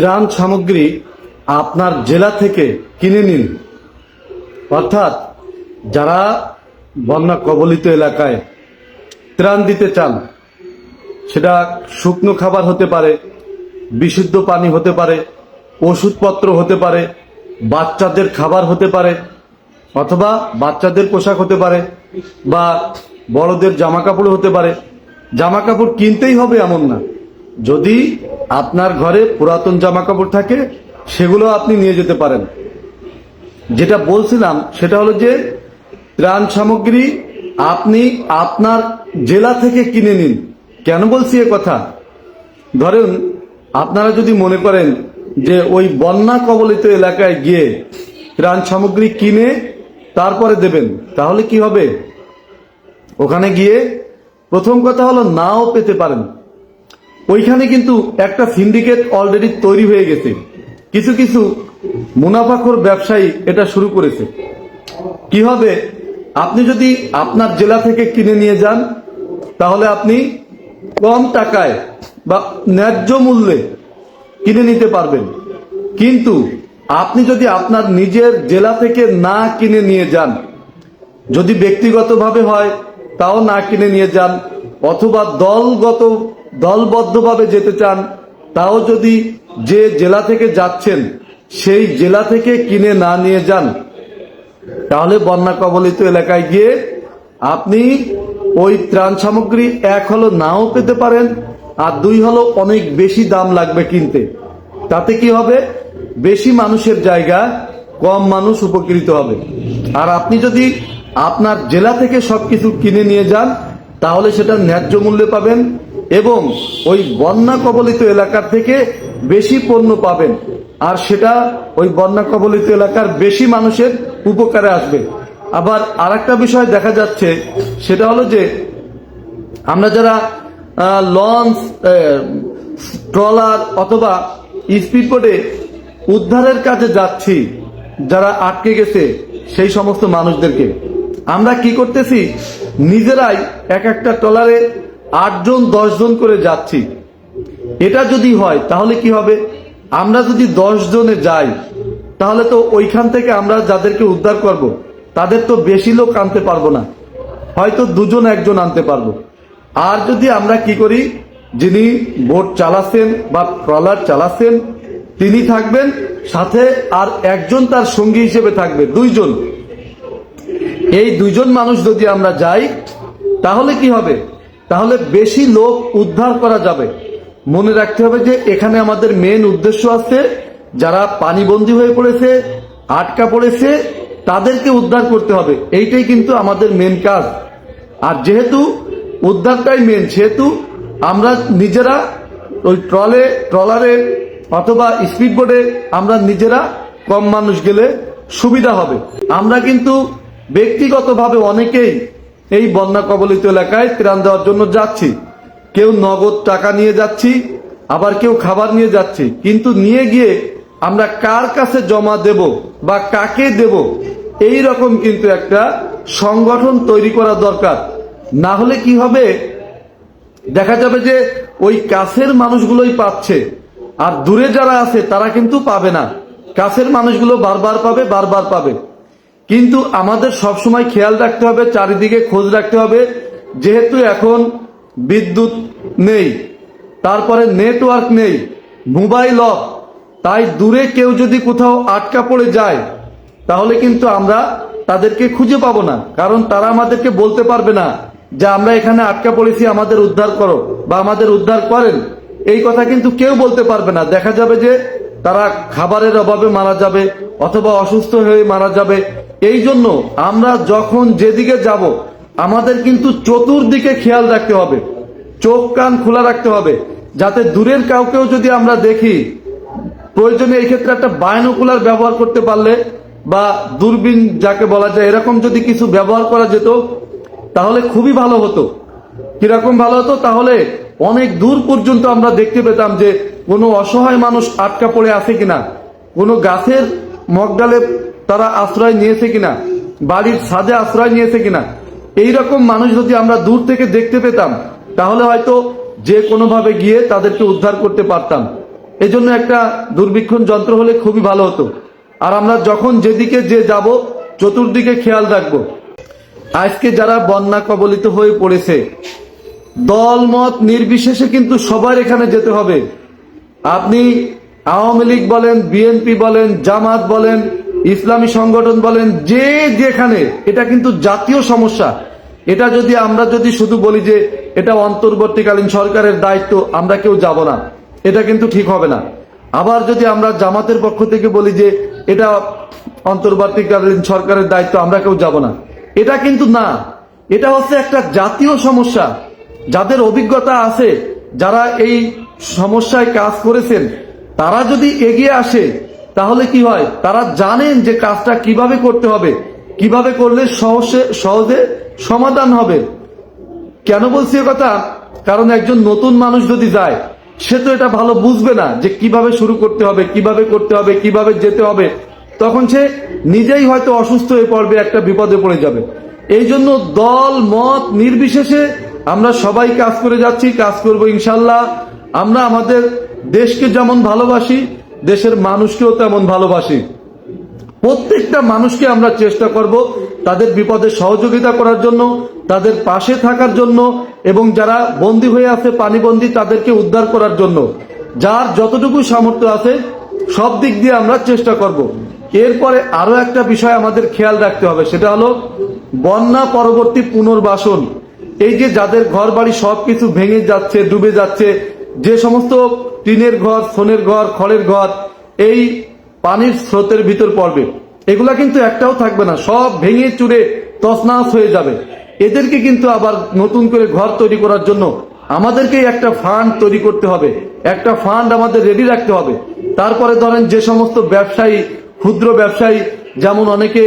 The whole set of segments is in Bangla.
ত্রাণ সামগ্রী আপনার জেলা থেকে কিনে নিন। অর্থাৎ যারা বন্যা কবলিত এলাকায় ত্রাণ দিতে চান, সেটা শুকনো খাবার হতে পারে, বিশুদ্ধ পানি হতে পারে, ওষুধপত্র হতে পারে, বাচ্চাদের খাবার হতে পারে, অথবা বাচ্চাদের পোশাক হতে পারে, বা বড়দের জামা কাপড় হতে পারে। জামা কাপড় কিনতেই হবে এমন না। যদি আপনার ঘরে পুরাতন জামা কাপড় থাকে, সেগুলো আপনি নিয়ে যেতে পারেন। যেটা বলছিলাম, সেটা হলো যে ত্রাণ সামগ্রী আপনি আপনার জেলা থেকে কিনে নিন। কেন বলছি এ কথা? ধরেন, আপনারা যদি মনে করেন যে ওই বন্যা কবলিত এলাকায় গিয়ে ত্রাণ সামগ্রী কিনে তারপরে দেবেন, তাহলে কি হবে? ওখানে গিয়ে প্রথম কথা হলো নাও পেতে পারেন। ওইখানে কিন্তু একটা সিন্ডিকেট অলরেডি তৈরি হয়ে গেছে। কিছু কিছু মুনাফাখোর ব্যবসায়ী এটা শুরু করেছে। কি হবে? আপনি যদি আপনার জেলা থেকে কিনে নিয়ে যান, তাহলে আপনি কম টাকায় বা ন্যায্য মূল্যে কিনে নিতে পারবেন। কিন্তু আপনি যদি আপনার নিজের জেলা থেকে না কিনে নিয়ে যান, যদি ব্যক্তিগতভাবে হয়, তাও না কিনে নিয়ে যান, অথবা দলগত দলবদ্ধভাবে যেতে চান, তাও যদি যে জেলা থেকে যাচ্ছেন, সেই জেলা থেকে কিনে না নিয়ে যান, তাহলে বন্যা কবলিত এলাকায় গিয়ে আপনি ওই ত্রাণ সামগ্রী এক হলো নাও পেতে পারেন, আর দুই হলো অনেক বেশি দাম লাগবে কিনতে। তাতে কি হবে? বেশি মানুষের জায়গা, কম মানুষ উপকৃত হবে। আর আপনি যদি আপনার জেলা থেকে সবকিছু কিনে নিয়ে যান তাহলে সেটা ন্যায্য মূল্যে পাবেন এবং ওই বন্যা কবলিত এলাকার থেকে বেশি পণ্য পাবেন। আর সেটা ওই বন্যা কবলিত এলাকার বেশি মানুষের উপকারে আসবে। আবার আরেকটা বিষয় দেখা যাচ্ছে, সেটা হলো যে আমরা যারা লঞ্চ ট্রলার অথবা স্পিড বোটে উদ্ধারের কাজে যাচ্ছি, যারা আটকে গেছে সেই সমস্ত মানুষদেরকে, আমরা কি করতেছি? নিজেরাই এক একটা ট্রলারে আটজন, দশজন করে যাচ্ছি। এটা যদি হয়, তাহলে কি হবে? আমরা যদি দশ জনে যাই, তাহলে তো ওইখান থেকে আমরা যাদেরকে উদ্ধার করব, তাদের তো বেশি লোক আনতে পারব না। হয়তো দুজন, একজন আনতে পারব। আর যদি আমরা কি করি, যিনি বোট চালাচ্ছেন বা ট্রলার চালাচ্ছেন, তিনি থাকবেন, সাথে আর একজন তার সঙ্গী হিসেবে থাকবে, দুইজন। এই দুইজন মানুষ যদি আমরা যাই, তাহলে কি হবে? তাহলে বেশি লোক উদ্ধার করা যাবে। মনে রাখতে হবে যে এখানে আমাদের মেন উদ্দেশ্য আছে, যারা পানিবন্দী হয়ে পড়েছে, আটকা পড়েছে, তাদেরকে উদ্ধার করতে হবে। এইটাই কিন্তু আমাদের মেন কাজ। আর যেহেতু উদ্ধারটাই মেন সেহেতু আমরা নিজেরা ওই ট্রলে, ট্রলারে অথবা স্পিড বোটে আমরা নিজেরা কম মানুষ গেলে সুবিধা হবে। আমরা কিন্তু ব্যক্তিগতভাবে অনেকেই এই বন্যা কবলিত এলাকায় ত্রাণ দেওয়ার জন্য যাচ্ছি। কেউ নগদ টাকা নিয়ে যাচ্ছি, আবার কেউ খাবার নিয়ে যাচ্ছি। কিন্তু নিয়ে গিয়ে আমরা কার কাছে জমা দেব বা কাকে দেব এই রকম কিন্তু একটা সংগঠন তৈরি করা দরকার। না হলে কি হবে? দেখা যাবে যে ওই কাছের মানুষগুলোই পাচ্ছে, আর দূরে যারা আছে তারা কিন্তু পাবে না। কাছের মানুষগুলো বারবার পাবে বারবার পাবে। কিন্তু আমাদের সবসময় খেয়াল রাখতে হবে, চারিদিকে খোঁজ রাখতে হবে। যেহেতু এখন বিদ্যুৎ নেই, তারপরে নেটওয়ার্ক নেই, মোবাইল অফ, তাই দূরে কেউ যদি কোথাও আটকা পড়ে যায়, তাহলে কিন্তু আমরা তাদেরকে খুঁজে পাবো না, কারণ তারা আমাদেরকে বলতে পারবে না যে আমরা এখানে আটকা পড়েছি, আমাদের উদ্ধার করো বা আমাদের উদ্ধার করেন। এই কথা কিন্তু কেউ বলতে পারবে না। দেখা যাবে যে তারা খাবারের অভাবে মারা যাবে অথবা অসুস্থ হয়ে মারা যাবে। এই জন্য আমরা যখন যেদিকে যাব, আমাদের কিন্তু চতুর্দিকে খেয়াল রাখতে হবে। চোখ, কান খোলা রাখতে হবে, যাতে দূরের কাউকেও যদি আমরা দেখি, প্রয়োজনে এই ক্ষেত্রে একটা বায়নোকুলার ব্যবহার করতে পারলে বা দূরবীন যাকে বলা যায়, এরকম যদি কিছু ব্যবহার করা যেত, তাহলে খুবই ভালো হতো। কীরকম ভালো হতো? তাহলে অনেক দূর পর্যন্ত আমরা দেখতে পেতাম যে কোনো অসহায় মানুষ আটকা পড়ে আছে কিনা। কোনো গাছের মগডালে তারা আশ্রয় নিয়েছে কিনা। বাড়ির ছাদে আশ্রয় নিয়েছে কিনা। এই রকম মানুষ যদি আমরা দূর থেকে দেখতে পেতাম, তাহলে হয়তো যে কোনোভাবে গিয়ে তাদেরকে উদ্ধার করতে পারতাম। এই জন্য একটা দুর্বীক্ষণ যন্ত্র হলে খুবই ভালো হতো। আর আমরা যখন যেদিকে যে যাব, চতুর্দিকে খেয়াল রাখব। আজকে যারা বন্যা কবলিত হয়ে পড়েছে দল মত নির্বিশেষে কিন্তু সবার এখানে যেতে হবে। আপনি আওয়ামী লীগ বলেন, বিএনপি বলেন, জামাত বলেন, ইসলামী সংগঠন বলেন, যে যেখানে, এটা কিন্তু জাতীয় সমস্যা। এটা যদি আমরা যদি শুধু বলি যে এটা অন্তর্বর্তীকালীন সরকারের দায়িত্ব, আমরা কেউ যাব না। এটা কিন্তু ঠিক হবে না। আবার যদি আমরা জামাতের পক্ষ থেকে বলি যে এটা অন্তর্বর্তীকালীন সরকারের দায়িত্ব, আমরা কেউ যাব না। এটা কিন্তু না। এটা হচ্ছে একটা জাতীয় সমস্যা। যাদের অভিজ্ঞতা আছে, যারা এই সমস্যায় কাজ করেছেন, তারা যদি এগিয়ে আসে, তাহলে কি হয়? তারা জানেন যে কাজটা কীভাবে করতে হবে। কীভাবে করলে সহজে সহজে সমাধান হবে। কেন বলছি কথা? কারণ একজন নতুন মানুষ যদি যায়, সে তো এটা ভালো বুঝবে না যে কীভাবে শুরু করতে হবে, কীভাবে করতে হবে, কীভাবে যেতে হবে। তখন সে নিজেই হয়তো অসুস্থ হয়ে পড়বে, একটা বিপদে পড়ে যাবে। এই জন্য দল, মত নির্বিশেষে আমরা সবাই কাজ করে যাচ্ছি, কাজ করব ইনশাল্লাহ। আমরা আমাদের দেশকে যেমন ভালোবাসি, দেশের মানুষকেও তেমন ভালোবাসি। প্রত্যেকটা মানুষকে আমরা চেষ্টা করব তাদের বিপদে সহযোগিতা করার জন্য, তাদের পাশে থাকার জন্য, এবং যারা বন্দী হয়ে আছে, পানিবন্দী, তাদেরকে উদ্ধার করার জন্য। যার যতটুকু সামর্থ্য আছে, সব দিক দিয়ে আমরা চেষ্টা করব। এরপরে আরও একটা বিষয় আমাদের খেয়াল রাখতে হবে, সেটা হলো বন্যা পরবর্তী পুনর্বাসন। এই যে যাদের ঘর বাড়ি সবকিছু ভেঙে যাচ্ছে, ডুবে যাচ্ছে, যে সমস্ত টিনের ঘর, সোনের ঘর, খড়ের ঘর, এই পানির স্রোতের ভিতর পড়বে। এগুলা কিন্তু একটাও থাকবে না, সব ভেঙে চুরে তছনাছ হয়ে যাবে। এদেরকে কিন্তু আবার নতুন করে ঘর তৈরি করার জন্য আমাদেরকে একটা ফান্ড তৈরি করতে হবে। একটা ফান্ড আমাদের রেডি রাখতে হবে। তারপরে ধরেন যে সমস্ত ব্যবসায়ী, ক্ষুদ্র ব্যবসায়ী, যেমন অনেকে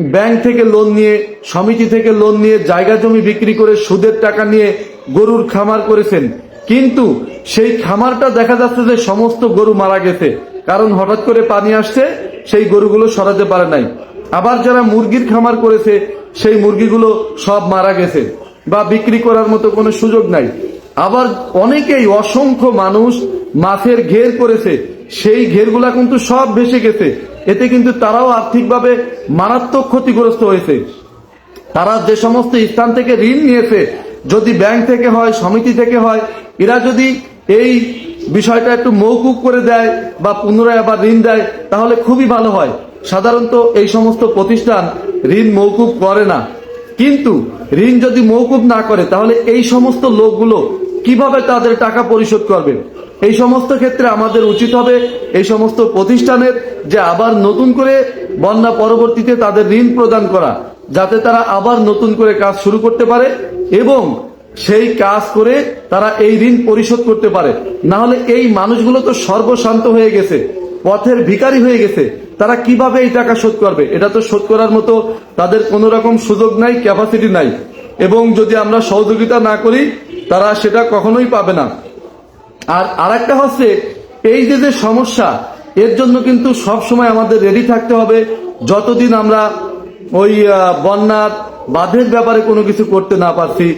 ব্যাংক থেকে লোন নিয়ে, সমিতি থেকে লোন নিয়ে জায়গা জমি বিক্রি করে সুদের টাকা নিয়ে গরুর খামার করেছেন। কিন্তু সেই খামারটা দেখা যাচ্ছে যে সমস্ত গরু মারা গেছে। কারণ হঠাৎ করে পানি আসছে, সেই গরুগুলো সরাতে পারে নাই। আবার যারা মুরগির খামার করেছে, সেই মুরগিগুলো সব মারা গেছে বা বিক্রি করার মতো কোনো সুযোগ নাই। আবার অনেকেই অসংখ্য মানুষ মাছের ঘের করেছে, সেই ঘেরগুলা কিন্তু সব ভেসে গেছে। এতে কিন্তু তারাও আর্থিকভাবে মারাত্মক ক্ষতিগ্রস্ত হয়েছে। তারা যে সমস্ত স্থান থেকে ঋণ নিয়েছে, যদি ব্যাংক থেকে হয়, সমিতি থেকে হয়, এরা যদি এই বিষয়টা একটু মৌকুব করে দেয় বা পুনরায় আবার ঋণ দেয়, তাহলে খুবই ভালো হয়। সাধারণত এই সমস্ত প্রতিষ্ঠান ঋণ মৌকুব করে না। কিন্তু ঋণ যদি মৌকুব না করে, তাহলে এই সমস্ত লোকগুলো কীভাবে তাদের টাকা পরিশোধ করবে? এই সমস্ত ক্ষেত্রে আমাদের উচিত হবে এই সমস্ত প্রতিষ্ঠানের যে আবার নতুন করে বন্যা পরবর্তীতে তাদের ঋণ প্রদান করা, যাতে তারা আবার নতুন করে কাজ শুরু করতে পারে এবং সেই কাজ করে তারা এই ঋণ পরিশোধ করতে পারে। না হলে এই মানুষগুলো তো সর্বশান্ত হয়ে গেছে, পথের ভিখারি হয়ে গেছে। তারা কীভাবে এই টাকা শোধ করবে? এটা তো শোধ করার মতো তাদের কোনো রকম সুযোগ নাই ক্যাপাসিটি নাই। এবং যদি আমরা সহযোগিতা না করি, তারা সেটা কখনোই পাবে না। আর আরেকটা হচ্ছে, এই যে যে সমস্যা, এর জন্য কিন্তু সব সময় আমাদের রেডি থাকতে হবে। যতদিন আমরা ওই বন্যার বাঁধের ব্যাপারে কোনো কিছু করতে না পারছি,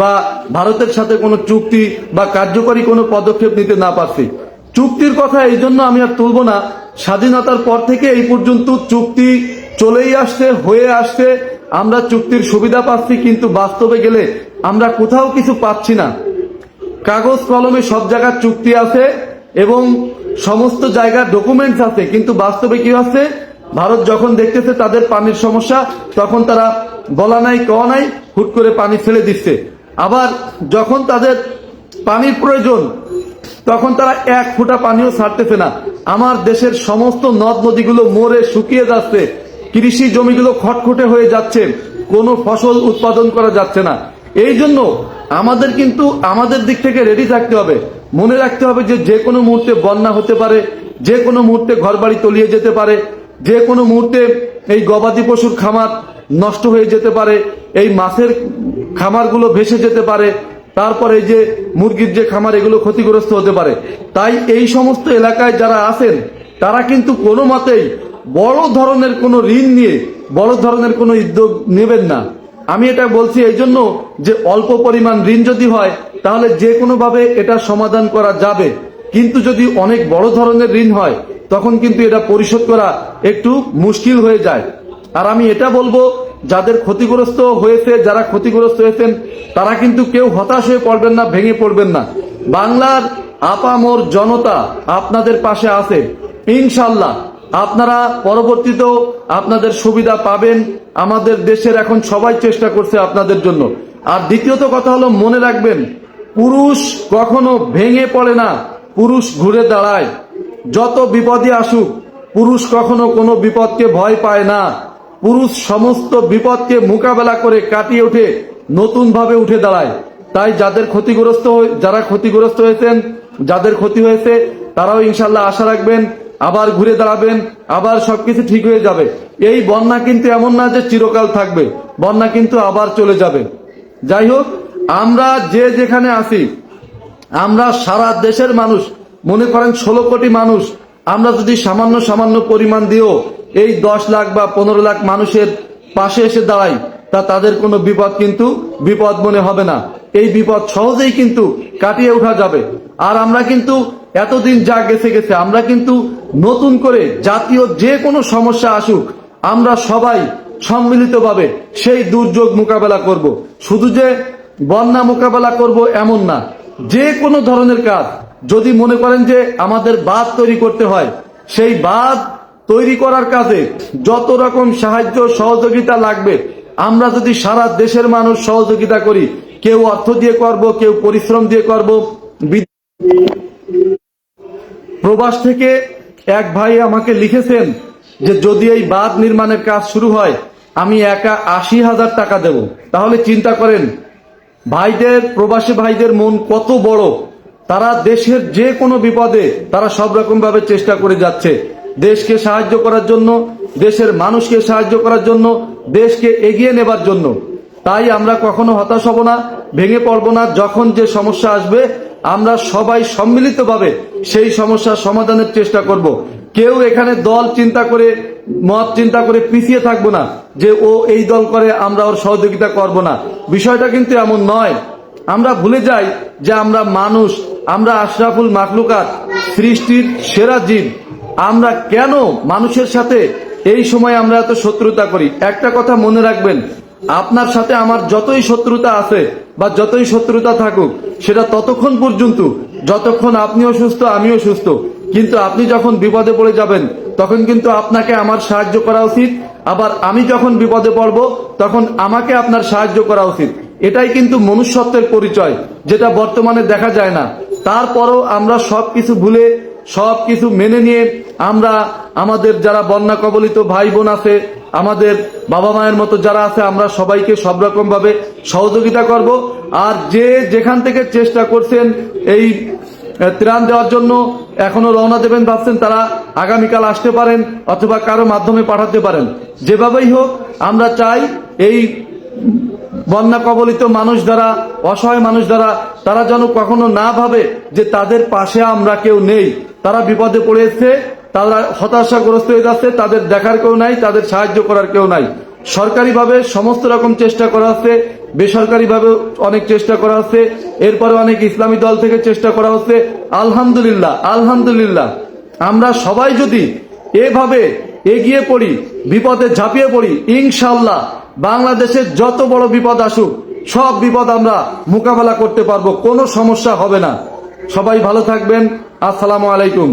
বা ভারতের সাথে কোনো চুক্তি বা কার্যকরী কোনো পদক্ষেপ নিতে না পারছি। চুক্তির কথা এই জন্য আমি আর তুলব না। স্বাধীনতার পর থেকে এই পর্যন্ত চুক্তি চলেই আসছে, হয়ে আসছে। আমরা চুক্তির সুবিধা পাচ্ছি, কিন্তু বাস্তবে গেলে আমরা কোথাও কিছু পাচ্ছি না। কাগজ কলমে সব জায়গার চুক্তি আছে এবং সমস্ত জায়গার ডকুমেন্টস আছে, কিন্তু বাস্তবে কি হচ্ছে? ভারত যখন দেখতেছে তাদের পানির সমস্যা, তখন তারা বলা নাই, কওয়া নাই, হুট করে পানি ফেলে দিচ্ছে। আবার যখন তাদের পানির প্রয়োজন, তখন তারা এক ফোঁটা পানিও ছাড়তেছে না। আমার দেশের সমস্ত নদ নদীগুলো মরে শুকিয়ে যাচ্ছে, কৃষি জমিগুলো খটখটে হয়ে যাচ্ছে, কোনো ফসল উৎপাদন করা যাচ্ছে না। এই জন্য আমাদের কিন্তু আমাদের দিক থেকে রেডি থাকতে হবে। মনে রাখতে হবে যে যে কোনো মুহূর্তে বন্যা হতে পারে, যে কোনো মুহূর্তে ঘরবাড়ি তলিয়ে যেতে পারে, যে কোনো মুহূর্তে এই গবাদি পশুর খামার নষ্ট হয়ে যেতে পারে, এই মাছের খামারগুলো ভেসে যেতে পারে, তারপরে এই যে মুরগির যে খামার, এগুলো ক্ষতিগ্রস্ত হতে পারে। তাই এই সমস্ত এলাকায় যারা আছেন, তারা কিন্তু কোনো মতেই বড় ধরনের কোনো ঋণ নিয়ে, বড় ধরনের কোনো উদ্যোগ নেবেন না। আমি এটা বলছি এই জন্য যে অল্প পরিমাণ ঋণ যদি হয়, তাহলে যে কোনোভাবে এটা সমাধান করা যাবে। কিন্তু যদি অনেক বড় ধরনের ঋণ হয়, তখন কিন্তু এটা পরিশোধ করা একটু মুশকিল হয়ে যায়। আর আমি এটা বলব, যাদের ক্ষতিগ্রস্ত হয়েছে, যারা ক্ষতিগ্রস্ত হয়েছেন, তারা কিন্তু কেউ হতাশ হয়ে পড়বেন না, ভেঙে পড়বেন না। বাংলার আপামোর জনতা আপনাদের পাশে আছে। ইনশাল্লাহ। আপনারা পরবর্তীতেও আপনাদের সুবিধা পাবেন। আমাদের দেশের এখন সবাই চেষ্টা করছে আপনাদের জন্য। আর দ্বিতীয়ত কথা হলো, মনে রাখবেন, পুরুষ কখনো ভেঙে পড়ে না, পুরুষ ঘুরে দাঁড়ায়। যত বিপদে আসুক, পুরুষ কখনো কোনো বিপদকে ভয় পায় না। পুরুষ সমস্ত বিপদকে মোকাবেলা করে কাটিয়ে উঠে নতুন ভাবে উঠে দাঁড়ায়। তাই যাদের ক্ষতিগ্রস্ত যারা ক্ষতিগ্রস্ত হয়েছেন, যাদের ক্ষতি হয়েছে, তারাও ইনশাল্লাহ আশা রাখবেন আবার ঘুরে দাঁড়াবেন, আবার সবকিছু ঠিক হয়ে যাবে। এই বন্যা কিন্তু এমন না যে চিরকাল থাকবে, বন্যা কিন্তু আবার চলে যাবে। যাই হোক, আমরা যে যেখানে আছি, আমরা সারা দেশের মানুষ, মনে করেন ষোলো কোটি মানুষ, আমরা যদি সামান্য সামান্য পরিমাণ দিয়েও এই দশ লাখ বা পনেরো লাখ মানুষের পাশে এসে দাঁড়াই, তা তাদের কোনো বিপদ কিন্তু বিপদ মনে হবে না। এই বিপদ সহজেই কিন্তু কাটিয়ে ওঠা যাবে। আর আমরা কিন্তু এতদিন যা গেছে গেছে, আমরা কিন্তু নতুন করে জাতীয় যে কোনো সমস্যা আসুক, আমরা সবাই সম্মিলিতভাবে সেই দুর্যোগ মোকাবেলা করব। শুধু যে বন্যা মোকাবেলা করব এমন না, যে কোনো ধরনের কাজ, যদি মনে করেন যে আমাদের বাঁধ তৈরি করতে হয়, সেই বাঁধ তৈরি করার কাজে যত রকম সাহায্য, সহযোগিতা লাগবে, আমরা যদি সারা দেশের মানুষ সহযোগিতা করি, কেউ অর্থ দিয়ে করব, কেউ পরিশ্রম দিয়ে করব প্রবাস থেকে এক ভাই আমাকে লিখেছেন যে, যদি এই বাঁধ নির্মাণের কাজ শুরু হয়, আমি একা আশি হাজার টাকা দেব। তাহলে চিন্তা করেন, ভাইদের, প্রবাসী ভাইদের মন কত বড়। তারা দেশের যে কোনো বিপদে তারা সব রকম ভাবে চেষ্টা করে যাচ্ছে। দেশকে সাহায্য করার জন্য, দেশের মানুষকে সাহায্য করার জন্য, দেশকে এগিয়ে নেবার জন্য। তাই আমরা কখনো হতাশ হব না, ভেঙে পড়ব না, যখন যে সমস্যা আসবে আমরা সবাই সম্মিলিতভাবে সেই সমস্যার সমাধানের চেষ্টা করব। কেউ এখানে দল চিন্তা করে, মত চিন্তা করে পিছিয়ে থাকব না যে ও এই দল করে, আমরা ওর সহযোগিতা করব না। বিষয়টা কিন্তু এমন নয়। আমরা ভুলে যাই যে আমরা মানুষ, আমরা আশরাফুল মাখলুকাত, সৃষ্টির সেরা জীব। আমরা কেন মানুষের সাথে এই সময় আমরা এত শত্রুতা করি? একটা কথা মনে রাখবেন আপনার সাথে আমার যতই শত্রুতা আছে বা যতই শত্রুতা থাকুক, সেটা ততক্ষণ পর্যন্ত, যতক্ষণ আপনিও সুস্থ, আমিও সুস্থ। কিন্তু আপনি যখন বিপদে পড়ে যাবেন, তখন কিন্তু আপনাকে আমার সাহায্য করা উচিত। আবার আমি যখন বিপদে পড়ব, তখন আমাকে আপনার সাহায্য করা উচিত। এটাই কিন্তু মনুষ্যত্বের পরিচয়, যেটা বর্তমানে দেখা যায় না। তারপরও আমরা সবকিছু ভুলে সব কিছু মেনে নিয়ে আমরা, আমাদের যারা বন্যা কবলিত ভাই বোন আছে, আমাদের বাবা মায়ের মতো যারা আছে, আমরা সবাইকে সব রকম ভাবে সহযোগিতা করব। আর যে যেখান থেকে চেষ্টা করছেন এই ত্রাণ দেওয়ার জন্য এখনও রওনা দেবেন ভাবছেন, তারা আগামীকাল আসতে পারেন অথবা কারও মাধ্যমে পাঠাতে পারেন। যেভাবেই হোক, আমরা চাই এই বন্যা কবলিত মানুষ দ্বারা অসহায় মানুষ দ্বারা তারা যেন কখনো না ভাবে যে তাদের পাশে আমরা কেউ নেই। তারা বিপদে পড়েছে তারা হতাশাগ্রস্ত হয়ে যাচ্ছে, তাদের দেখার কেউ নাই, তাদের সাহায্য করার কেউ নাই। সরকারিভাবে সমস্ত রকম চেষ্টা করা হচ্ছে বেসরকারিভাবে অনেক চেষ্টা করা হচ্ছে, এরপরে অনেক ইসলামী দল থেকে চেষ্টা করা হচ্ছে। আলহামদুলিল্লাহ আলহামদুলিল্লাহ। আমরা সবাই যদি এভাবে এগিয়ে পড়ি, বিপদে ঝাঁপিয়ে পড়ি ইনশাল্লাহ বাংলাদেশের যত বড় বিপদ আসুক, সব বিপদ আমরা মোকাবেলা করতে পারব, কোনো সমস্যা হবে না। সবাই ভালো থাকবেন, আসসালামু আলাইকুম।